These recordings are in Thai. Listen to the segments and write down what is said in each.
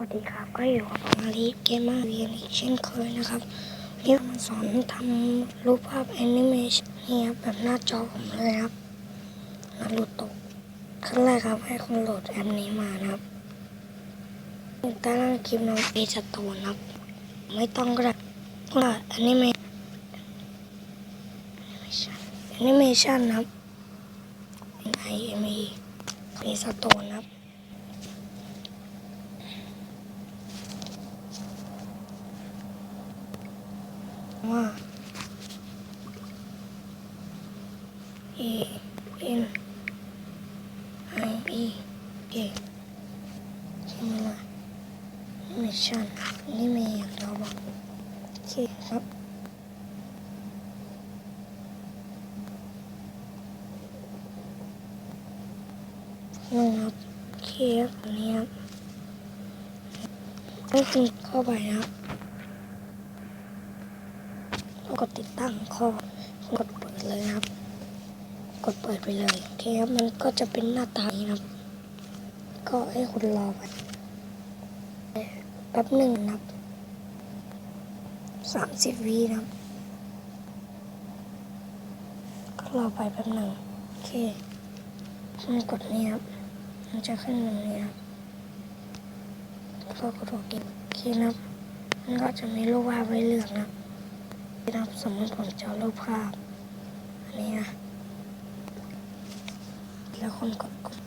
วัสดีครับก็อยู่กับผมาลีเกมเมอร์เรียนอีกเช่นเคยนะครับวันนี่มาสอนทำรูปภาพแอนิเมชันนี่ครับแบบหน้าจอผมเลยครับนารูโตะขั้นแรกครับให้คุณโหลดแอปนี้มานะครับใต้ล่างคลิปน้องเอสโตนครับ ไม่ต้องก็ได้ว่าแอนิเมชันแอนิเมชันครับ I M E เอสโตนครับ ว่า A N I E A ใช่ไหมล่ะไม่ใช่นี่มีอย่างเดียวบอกโอเคครับนี่ครับเคครับอันนี้ครับก็คือเข้าไปนะครับ กดติดตั้งข้อกดเปิดเลยนะครับ กดเปิดไปเลยโอเคครับมันก็จะเป็นหน้าตาอย่างนี้นะครับ ก็ให้คุณรอไปแป๊บหนึ่งนะครับสามสิบวินะครับก็รอไปแป๊บหนึ่งโอเคมันกดนี่ครับมันจะขึ้นตรงนี้ครับก็กดโอเคโอเคนะครับมันก็จะมีรูปวาดไว้เลือกนะครับ นะครับสมมติผมจะเอารูปภาพ อันนี้นะ แล้วคนกดกด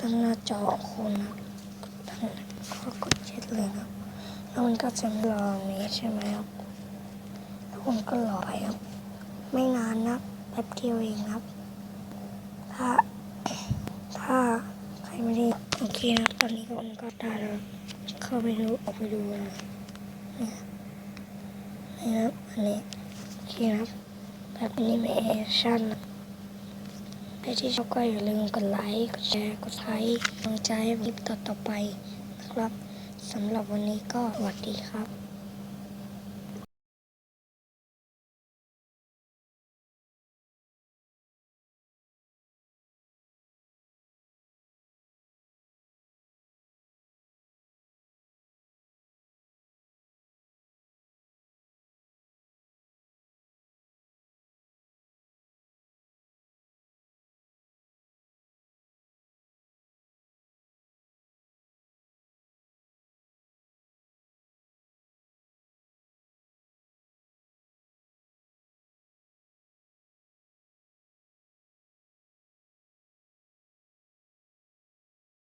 ตั้งหน้าจอของคุณนะตั้งก็กดเช็ดเลยนะแล้วมันก็จะรอนี้ใช่ไหมครับ แล้วคุณก็รอไปครับ ไม่นานนะแป๊บเดียวเองครับ ถ้า ถ้าใครไม่ได้โอเคนะตอนนี้ก็มันก็ได้แล้วเข้าไปดูออกไปดูเลยนี่ ครับอันนี้โอเครับแบบนี้แอชั่นใครที่ชอบก็อย่าลืมกดไลค์ กดแชร์ กดไลค์กำลังใจให้คลิปต่อๆไปนะครับสำหรับวันนี้ก็สวัสดีครับ